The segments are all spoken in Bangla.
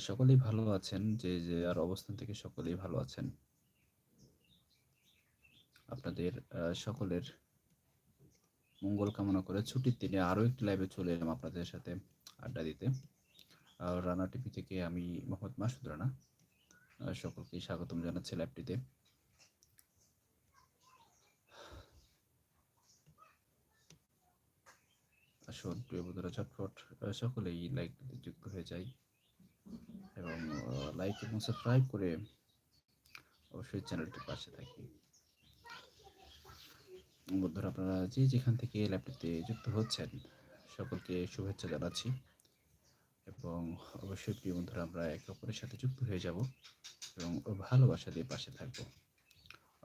সকলেই ভালো আছেন। যে, যে আর অবস্থান থেকে সকলেই ভালো আছেন। আপনাদের সকলের মঙ্গল কামনা করে ছুটির দিনে আরও একটি লাইভে চলে এলাম আপনাদের সাথে আড্ডা দিতে। রানা টিভি থেকে আমি মোহাম্মদ মাসুদ রানা। আ সকলকেই স্বাগতম জানাচ্ছি লাইভটিতে। আসুন প্রিয় বন্ধুরা ঝটফট সকলেই লাইকটিতে যুক্ত হয়ে যাই এবং লাইক এবং সাবস্ক্রাইব করে অবশ্যই চ্যানেলটির পাশে থাকি। বন্ধুরা, আপনারা যে যেখান থেকে লাইভটিতে যুক্ত হচ্ছেন, সকলকে শুভেচ্ছা জানাচ্ছি এবং অবশ্যই প্রিয় বন্ধুরা, আমরা একে অপরের সাথে যুক্ত হয়ে যাব এবং ভালোবাসা দিয়ে পাশে থাকব।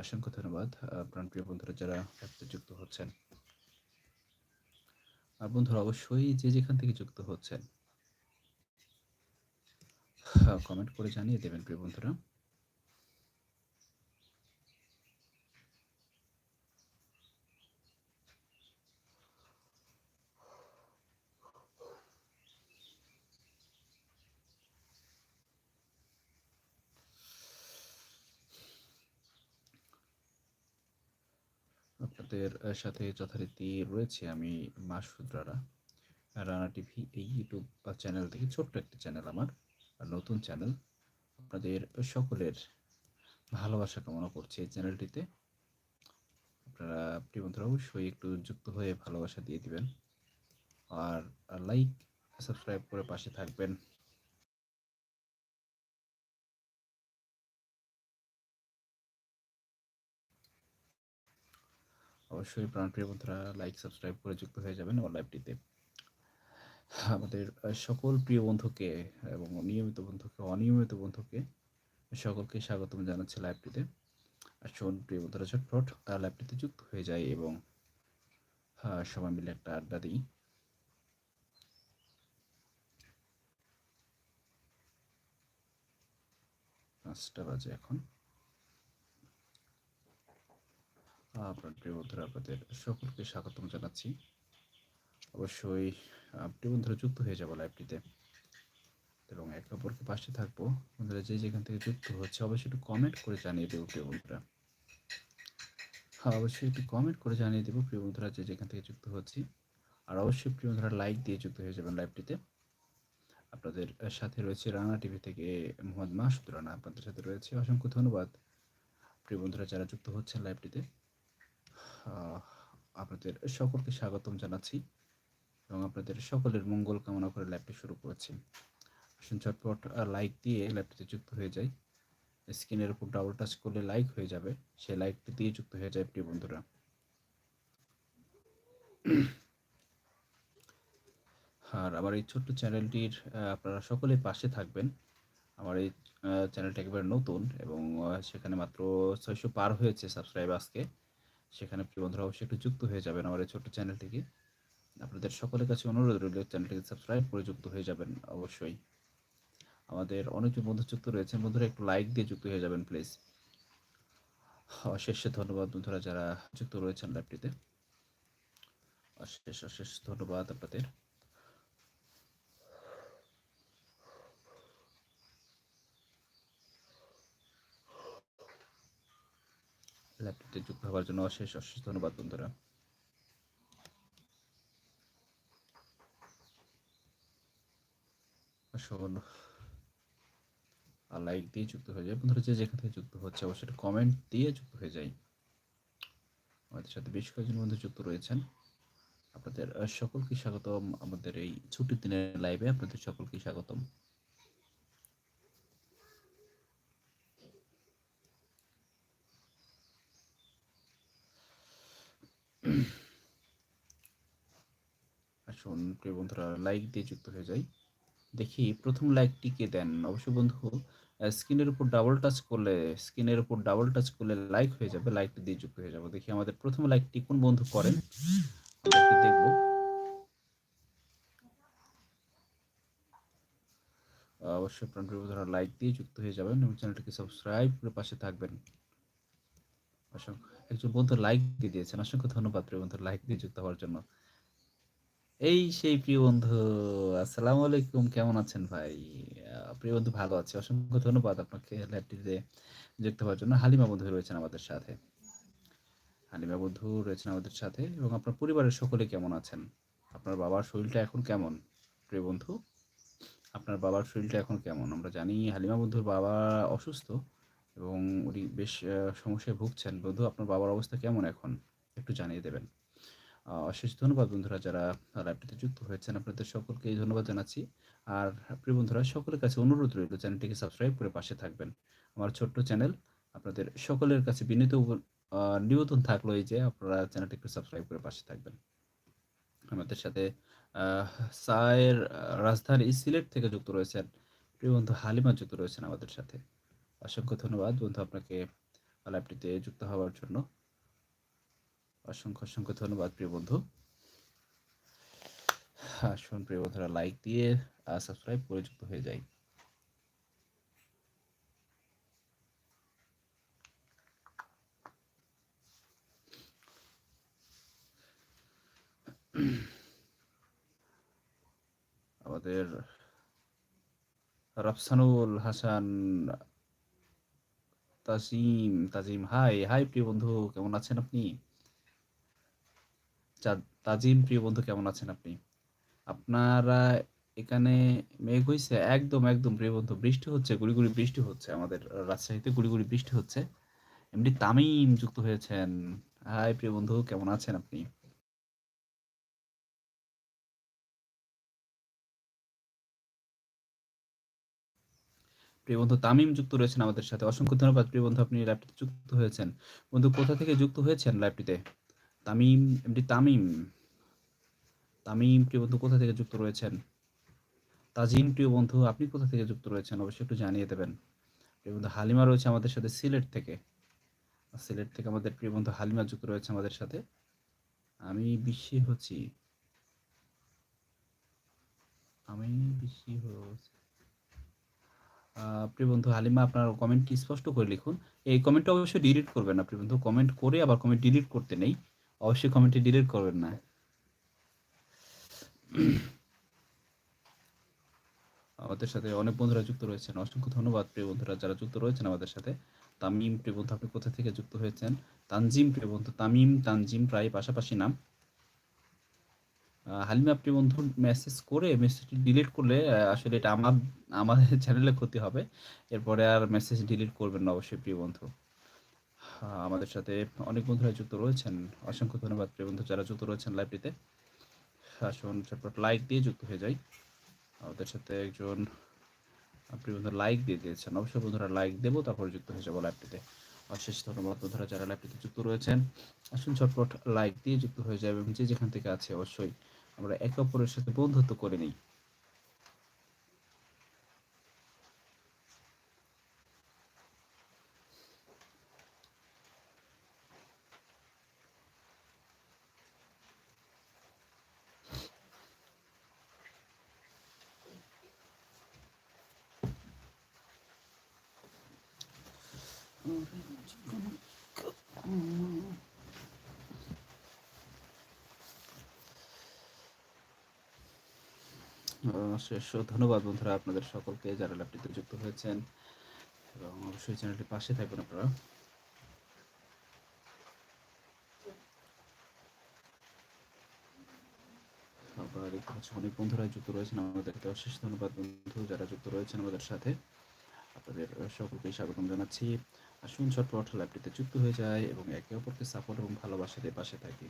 অসংখ্য ধন্যবাদ আ প্রাণপ্রিয় বন্ধুরা, যারা লাইভে যুক্ত হচ্ছেন। আর বন্ধুরা, অবশ্যই যে যেখান থেকে যুক্ত হচ্ছেন কমেন্ট করে জানিয়ে দেবেন প্রিয় বন্ধুরা। আপনাদের সাথে যথারীতি রয়েছে আমি মাসুদ রানা। রানা টিভি, এই ইউটিউব চ্যানেল থেকে ছোট্ট একটি চ্যানেল আমার। নতুন চ্যানেল। আপনাদের সকলের ভালোবাসা কামনা করছি এই চ্যানেলটিতে। আপনারা প্রিয় বন্ধুরা অবশ্যই একটু যুক্ত হয়ে ভালোবাসা দিয়ে দিবেন। আর লাইক, সাবস্ক্রাইব করে পাশে থাকবেন। অবশ্যই প্রাণপ্রিয় বন্ধুরা লাইক, সাবস্ক্রাইব করে যুক্ত হয়ে যাবেন আমার লাইভটিতে। আমাদের সকল প্রিয় বন্ধুকে এবং নিয়মিত বন্ধুকে, অনিয়মিত বন্ধুকে সকলকে স্বাগতম জানাচ্ছি লাইভটিতে। আসুন প্রিয় বন্ধুরা ঝটফট লাইভটিতে যুক্ত হয়ে যায় এবং সবাই মিলে একটা আড্ডা দিই। পাঁচটা বাজে এখন। আপনার প্রিয় বন্ধুরা আপনাদের সকলকে স্বাগতম জানাচ্ছি। অবশ্যই আ প্রিয় বন্ধুরা যুক্ত হয়ে যাব লাইভটিতে। এবং একে অপরকে পাশে থাকব। বন্ধুরা যে যেখান থেকে যুক্ত হচ্ছে অবশ্যই একটু কমেন্ট করে জানিয়ে দেবো প্রিয় বন্ধুরা। হ্যাঁ, অবশ্যই একটু কমেন্ট করে জানিয়ে দেবো প্রিয় বন্ধুরা যে যেখান থেকে যুক্ত হচ্ছি। আর অবশ্যই প্রিয় বন্ধুরা লাইক দিয়ে যুক্ত হয়ে যাবেন লাইভটিতে। আপনাদের সাথে রয়েছে রানা টিভি থেকে মোহাম্মদ মাসুদ রানা। আপনাদের সাথে রয়েছে অসংখ্য ধন্যবাদ। প্রিয় বন্ধুরা যারা যুক্ত হচ্ছেন লাইভটিতে। আপনাদের সকলকে স্বাগতম জানাচ্ছি এবং আপনাদের সকলের মঙ্গল কামনা করে লাইভটি শুরু করেছি। আসুন ঝটপট লাইক দিয়ে লাইভটিতে যুক্ত হয়ে যাই। স্ক্রিনের উপর ডাবল টাচ করলে লাইক হয়ে যাবে। সেই লাইকটি দিয়ে যুক্ত হয়ে যায় প্রিয় বন্ধুরা। আর আমার এই ছোট্ট চ্যানেলটির আপনারা সকলে পাশে থাকবেন। আমার এই চ্যানেলটা একেবারে নতুন এবং সেখানে মাত্র ৬০০ পার হয়েছে সাবস্ক্রাইব আজকে। সেখানে প্রিয় বন্ধুরা অবশ্যই একটু যুক্ত হয়ে যাবেন আমার এই ছোট্ট চ্যানেলটিকে। আপনাদের সকলের কাছে অনুরোধ রইল চ্যানেলটিকে সাবস্ক্রাইব করে যুক্ত হয়ে যাবেন অবশ্যই। আমাদের অনেকজন বন্ধু যুক্ত রয়েছেন। বন্ধুরা একটু লাইক দিয়ে যুক্ত হয়ে যাবেন প্লিজ। অশেষ ধন্যবাদ বন্ধুরা যারা যুক্ত রয়েছেন লাইভটিতে। অশেষ, অশেষ ধন্যবাদ আপনাদের। লাইভটিতে যুক্ত হওয়ার জন্য অশেষ, অশেষ ধন্যবাদ বন্ধুরা। আসুন আর লাইক দিয়ে যুক্ত হয়ে যায়। বন্ধুরা, যে যেখান থেকে যুক্ত হচ্ছে, অবশ্যই কমেন্ট দিয়ে যুক্ত হয়ে যায় আমাদের সাথে বেশ কয়েকজন বন্ধু যুক্ত রয়েছেন। আপনাদের সকলকে স্বাগতম আমাদের এই ছুটির দিনের লাইভে আপনাদের সকলকে স্বাগতম। আসুন, প্রিয় বন্ধুরা লাইক দিয়ে যুক্ত হয়ে যাই। দেখি প্রথম লাইকটি কে দেন? অবশ্যই বন্ধু স্ক্রিনের উপর ডাবল টাচ করলে, স্ক্রিনের উপর ডাবল টাচ করলে লাইক হয়ে যাবে। লাইকটি দিয়ে যুক্ত হয়ে যাবে দেখি আমাদের প্রথম লাইকটি কোন বন্ধু করেন? দেখব। অবশ্যই প্রাণপ্রিয় লাইক দিয়ে যুক্ত হয়ে যাবেন এবং চ্যানেলটিকে সাবস্ক্রাইব করে পাশে থাকবেন। অসংখ্য, একজন বন্ধু লাইক দিয়ে দিয়েছেন। অসংখ্য ধন্যবাদ প্রিয় বন্ধু লাইক দিয়ে যুক্ত হওয়ার জন্য। এই সেই প্রিয় বন্ধু, আসসালামু আলাইকুম। কেমন আছেন ভাই? প্রিয় বন্ধু, ভালো আছে। অসংখ্য ধন্যবাদ আপনাকে ল্যাবটিতে যুক্ত হওয়ার জন্য। হালিমা বন্ধু রয়েছেন আমাদের সাথে। হালিমা বন্ধু রয়েছেন আমাদের সাথে এবং আপনার পরিবারের সকলে কেমন আছেন? আপনার বাবার শরীরটা এখন কেমন? প্রিয় বন্ধু, আপনার বাবার শরীরটা এখন কেমন? আমরা জানি হালিমা বন্ধুর বাবা অসুস্থ এবং উনি বেশ সমস্যায় ভুগছেন। বন্ধু, আপনার বাবার অবস্থা কেমন এখন? একটু জানিয়ে দেবেন। অশেষ ধন্যবাদ বন্ধুরা যারা লাইভটিতে যুক্ত হয়েছেন। আপনাদের সকলকে ধন্যবাদ জানাচ্ছি। আর প্রিয় বন্ধুরা, সকলের কাছে অনুরোধ রইল, চ্যানেলটিকে সাবস্ক্রাইব করে পাশে থাকবেন। আমার ছোট্ট চ্যানেল আপনাদের সকলের কাছে বিনীত নিবেদন থাকল এই যে, আপনারা চ্যানেলটি একটু সাবস্ক্রাইব করে পাশে থাকবেন। আমাদের সাথে সায়ের রাজধানী সিলেট থেকে যুক্ত রয়েছেন। প্রিয় বন্ধু হালিমা যুক্ত রয়েছেন আমাদের সাথে। অসংখ্য ধন্যবাদ বন্ধু আপনাকে লাইভটিতে যুক্ত হওয়ার জন্য। অসংখ্য অসংখ্য ধন্যবাদ প্রিয় বন্ধু। আসুন প্রিয় বন্ধুরা লাইক দিয়ে সাবস্ক্রাইব করে যুক্ত হয়ে যাই। আমাদের রাফসানুল হাসান, তাজিম তাজিম হাই হাই প্রিয় বন্ধু, কেমন আছেন আপনি? তাজিম, প্রিয় বন্ধু, কেমন আছেন আপনি? আপনারা এখানে মেঘ হয়েছে একদম একদম, প্রিয় বন্ধু, বৃষ্টি হচ্ছে, গুড়ি গুড়ি বৃষ্টি হচ্ছে, আমাদের রাজশাহীতে গুড়ি গুড়ি বৃষ্টি হচ্ছে, এমনি তামিম যুক্ত হয়েছেন। হাই, প্রিয় বন্ধু, কেমন আছেন আপনি? প্রিয় বন্ধু, তামিম যুক্ত রয়েছেন আমাদের সাথে। অসংখ্য ধন্যবাদ, প্রিয় বন্ধু, আপনি লাইভটিতে যুক্ত হয়েছেন। বন্ধু, কোথা থেকে যুক্ত হয়েছেন লাইভটিতে তামিম এমনি তামিম। তামিম প্রিয় বন্ধু, কোথা থেকে যুক্ত রয়েছেন? তাজিম প্রিয় বন্ধু, আপনি কোথা থেকে যুক্ত রয়েছেন? অবশ্যই একটু জানিয়ে দেবেন। প্রিয় বন্ধু, হালিমা রয়েছে আমাদের সাথে সিলেট থেকে। সিলেট থেকে আমাদের প্রিয় বন্ধু হালিমা যুক্ত রয়েছে আমাদের সাথে। আমি বিশ্বে হচ্ছি। আমি বিশ্বে হচ্ছি। প্রিয় বন্ধু, হালিমা, আপনার কমেন্টটি স্পষ্ট করে লিখুন? এই কমেন্টটা অবশ্যই ডিলিট করবেন না, প্রিয় বন্ধু। কমেন্ট করে আবার কমেন্ট ডিলিট করতে নেই। অবশ্যই কমেন্টটি ডিলিট করবেন না। আমাদের সাথে অনেক বন্ধুরা যুক্ত রয়েছেন। অসংখ্য ধন্যবাদ প্রিয় বন্ধুরা যারা যুক্ত রয়েছেন আমাদের সাথে। তামিম, প্রিয় বন্ধু, আপনি কোথা থেকে যুক্ত হয়েছেন? তানজিম, প্রিয় বন্ধু, তামিম, তানজিম প্রায় পাশাপাশি নাম। হালিমা, প্রিয় বন্ধু মেসেজ করে মেসেজটি ডিলিট করলে আসলে এটা আমার, আমাদের চ্যানেলে ক্ষতি হবে। এরপরে আর মেসেজ ডিলিট করবেন না অবশ্যই, প্রিয় বন্ধু। আমাদের সাথে অনেক বন্ধুরা যুক্ত রয়েছেন। অসংখ্য ধন্যবাদ প্রিয় বন্ধু, যারা যুক্ত রয়েছেন লাইভটিতে আসুন চটপট লাইক দিয়ে যুক্ত হয়ে যাই। আমাদের সাথে একজন আপনি বন্ধুরা লাইক দিয়ে দিয়েছেন। অবশ্যই বন্ধুরা লাইক দেবো, তারপরে যুক্ত হয়ে যাব লাইভটিতে অশেষ ধন্যবাদ বন্ধুরা, যারা লাইভটিতে যুক্ত রয়েছেন। আসুন চটপট লাইক দিয়ে যুক্ত হয়ে যাবে এবং যে যেখান থেকে আছে অবশ্যই আমরা একে অপরের সাথে বন্ধুত্ব করে নিই। অশেষ ধন্যবাদ বন্ধুরা আপনাদের সকলকে যারা ল্যাপটিতে যুক্ত হয়েছেন। এবং অবশ্যই চ্যানেলটির পাশে থাকবেন আপনারা। অনেক বন্ধুরা যুক্ত রয়েছেন আমাদেরকে অশেষ ধন্যবাদ বন্ধু, যারা যুক্ত রয়েছেন আমাদের সাথে। আপনাদের সকলকে স্বাগতম জানাচ্ছি। আসুন, ঝটপট লাইব্রেরিতে যুক্ত হয়ে যায় এবং একে অপরকে সাপোর্ট এবং ভালোবাসাতে পাশে থাকি।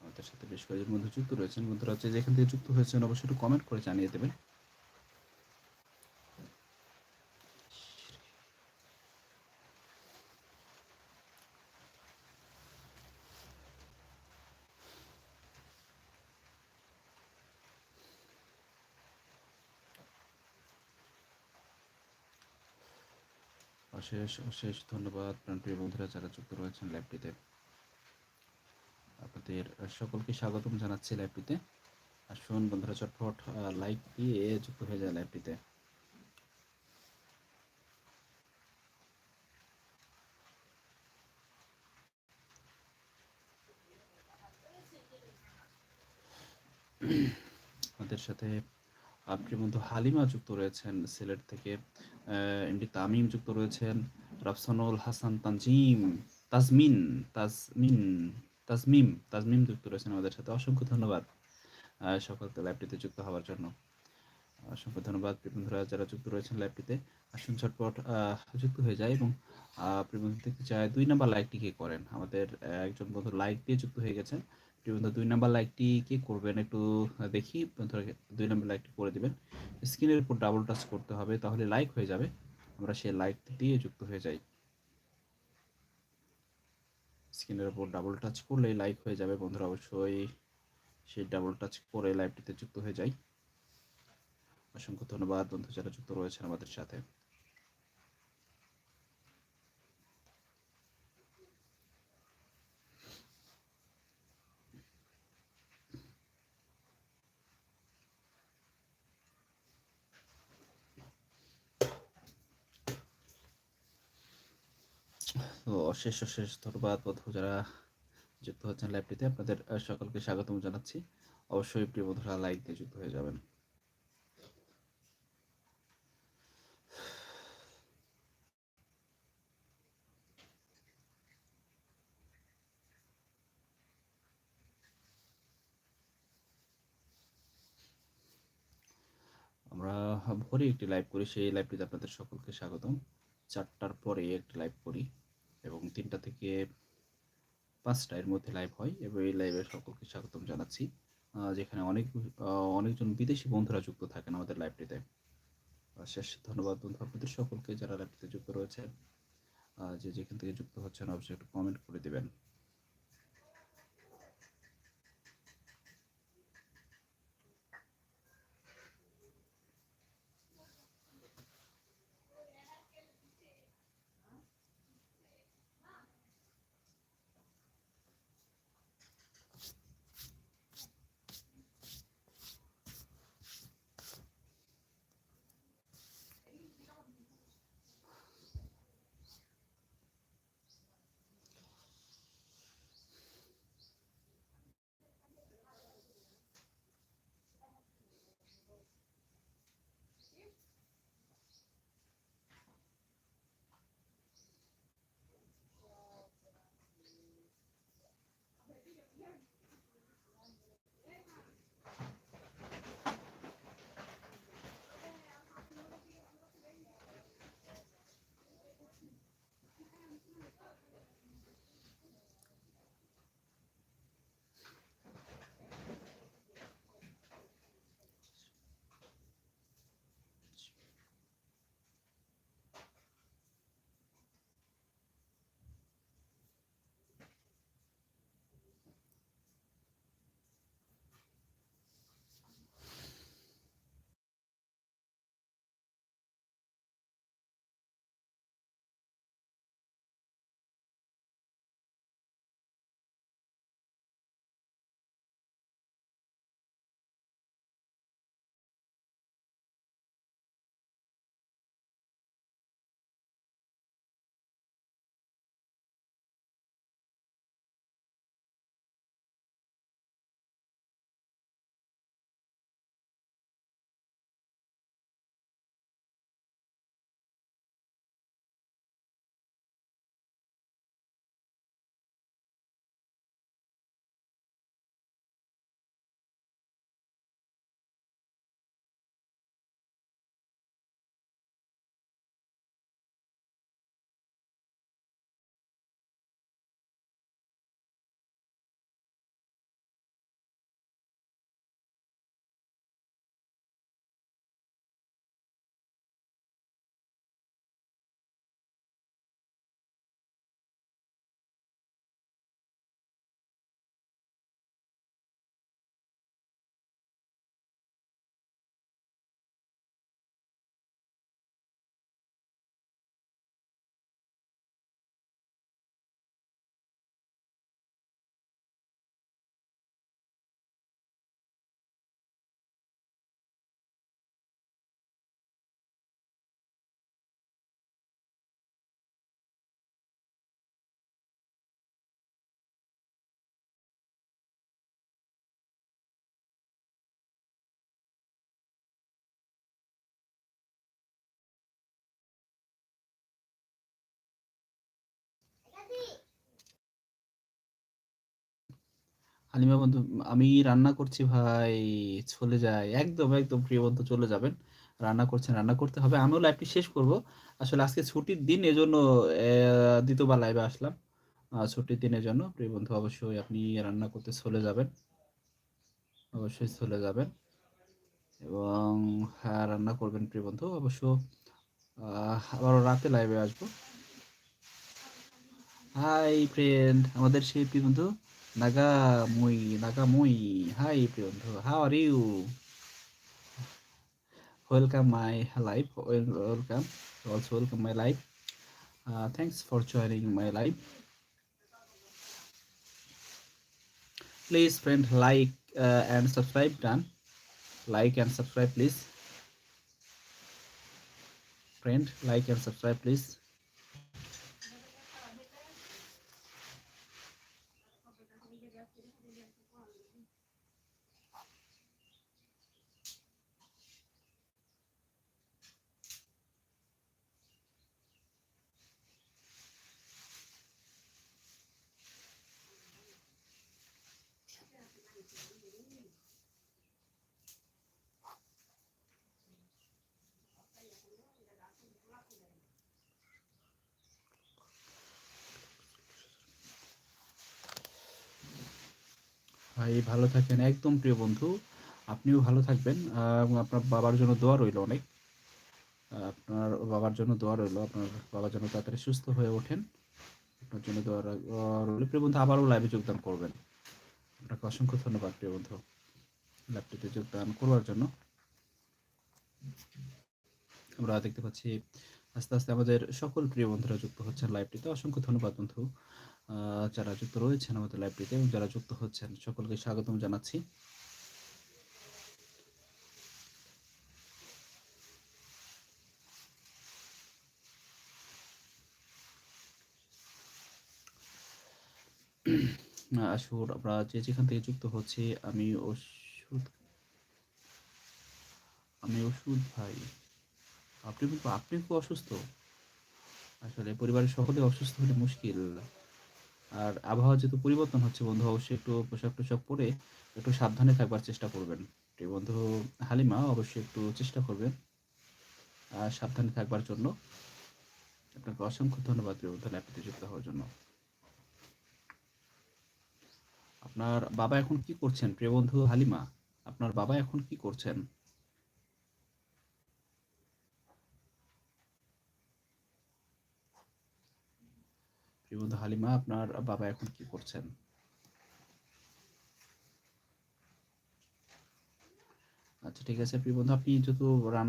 আমাদের সাথে বেশ কয়েকজন বন্ধু যুক্ত রয়েছেন। বন্ধুরা, যে যেখান থেকে যুক্ত হয়েছেন, অবশ্যই একটু কমেন্ট করে জানিয়ে দেবেন। অশেষ অশেষ ধন্যবাদ। প্রাণপ্রিয় বন্ধুরা, যারা যুক্ত রয়েছেন ল্যাবটিতে আপনাদের সকলকে স্বাগতম জানাচ্ছি লাইভটিতে আসুন বন্ধুরা, চটপট লাইক দিয়ে যুক্ত হয়ে যায় লাইভটিতে আমাদের সাথে আপনি বন্ধু হালিমা যুক্ত রয়েছেন, সিলেট থেকে এমডি তামিম যুক্ত রয়েছেন, রাফসানুল হাসান তানজিম, তাজমিন তাজমিন, তাজমিম তাজমিম যুক্ত রয়েছেন আমাদের সাথে। অসংখ্য ধন্যবাদ সকলকে লাইভটিতে যুক্ত হওয়ার জন্য। অসংখ্য ধন্যবাদ বন্ধুরা যারা যুক্ত রয়েছেন লাইভটিতে আসুন ঝটপট যুক্ত হয়ে যায় এবং প্রিয় দেখতে চায় দুই নাম্বার লাইকটি কে করেন? আমাদের একজন বন্ধু লাইক দিয়ে যুক্ত হয়ে গেছেন। বন্ধু দুই নাম্বার লাইকটি কে করবেন একটু দেখি দুই নাম্বার লাইকটি করে দিবেন। স্ক্রিনের উপর ডাবল টাচ করতে হবে, তাহলে লাইক হয়ে যাবে। আমরা সেই লাইকটি দিয়ে যুক্ত হয়ে যাই। স্ক্রিনের উপর ডাবল টাচ করলেই লাইক হয়ে যাবে, বন্ধুরা, অবশ্যই সেই ডাবল টাচ করে লাইভটিতে যুক্ত হয়ে যাই। অসংখ্য ধন্যবাদ বন্ধু, যারা যুক্ত রয়েছেন আমাদের সাথে। তো অশেষ অশেষ ধন্যবাদ বন্ধু যারা যুক্ত হচ্ছেন লাইভটিতে আপনাদের সকলকে স্বাগতম জানাচ্ছি। অবশ্যই প্রিয় বন্ধুরা লাইক দিয়ে যুক্ত হয়ে যাবেন। আমরা ভোরে একটি লাইভ করি। সেই লাইভটিতে আপনাদের সকলকে স্বাগতম। চারটার পরে একটি লাইভ করি। এবং তিনটা থেকে পাঁচটা এর মধ্যে লাইভ হয়। এবং এই লাইভে সকলকে স্বাগতম জানাচ্ছি। যেখানে অনেক অনেকজন বিদেশি বন্ধুরা যুক্ত থাকেন আমাদের লাইভটিতে শেষ, ধন্যবাদ বন্ধু, আপনাদের সকলকে যারা লাইভটিতে যুক্ত রয়েছেন। যে যেখান থেকে যুক্ত হচ্ছেন, অবশ্যই একটু কমেন্ট করে দিবেন। হালিমা বন্ধু, আমি রান্না করছি ভাই, চলে যায় একদম একদম প্রিয় বন্ধু, চলে যাবেন। রান্না করছেন, রান্না করতে হবে। আমিও লাইভটি শেষ করব। আসলে আজকে ছুটির দিন, এজন্য দ্বিতীয়বার লাইভে আসলাম। ছুটির দিনের জন্য প্রিয় বন্ধু, অবশ্যই আপনি রান্না করতে চলে যাবেন। অবশ্যই চলে যাবেন। এবং হ্যাঁ রান্না করবেন প্রিয় বন্ধু, অবশ্য আবারও রাতে লাইভে আসব। হাই ফ্রেন্ড আমাদের সেই প্রিয় বন্ধু। Nagamui, Nagamui. Hi, Priyantu. How are you? Welcome my life. Welcome. Also welcome my life. Uh, thanks for joining my life. Please friend like uh, and subscribe done. Like and subscribe please. Friend like and subscribe please. ভাই, ভালো থাকেন। একদম প্রিয় বন্ধু, আপনিও ভালো থাকবেন। আপনার বাবার জন্য দোয়া রইল অনেক। আপনার বাবার জন্য দোয়া রইল। আপনার বাবা যেন তাড়াতাড়ি সুস্থ হয়ে ওঠেন। আপনার জন্য দোয়া রইল। প্রিয় বন্ধু, আবারও লাইভে যোগদান করবেন। আপনাকে অসংখ্য ধন্যবাদ প্রিয় বন্ধু। লাইভটিতে যোগদান করবার জন্য। আমরা দেখতে পাচ্ছি, আস্তে আস্তে আমাদের সকল প্রিয় বন্ধুরা যুক্ত হচ্ছেন লাইভটিতে অসংখ্য ধন্যবাদ বন্ধু। যারা যুক্ত রয়েছেন আমাদের লাইব্রেরিতে এবং যারা যুক্ত হচ্ছেন, সকলকে স্বাগতম জানাচ্ছি। আসুর, আমরা যে যেখান থেকে যুক্ত হচ্ছি, আমি ওষুধ আমি ওষুধ ভাই। আপনি আপনি খুব অসুস্থ? আসলে পরিবারের সকলে অসুস্থ হলে মুশকিল। আর আবহাওয়া যেহেতু পরিবর্তন হচ্ছে, বন্ধু, অবশ্যই একটু পোশাক টোশাক পরে একটু সাবধানে থাকবার চেষ্টা করবেন। বন্ধু হালিমা, অবশ্যই একটু চেষ্টা করবেন, আর সাবধানে থাকবার জন্য। আপনাকে অসংখ্য ধন্যবাদ, প্রিয় বন্ধু ল্যাপটিতে যুক্ত হওয়ার জন্য। আপনার বাবা এখন কি করছেন, প্রিয় বন্ধু হালিমা? আপনার বাবা এখন কি করছেন? বন্ধু হালিমা আপনার বাবা এখন কি করছেন? আচ্ছা ঠিক আছে, প্রিয় বন্ধু, আপনি যেহেতু রান্না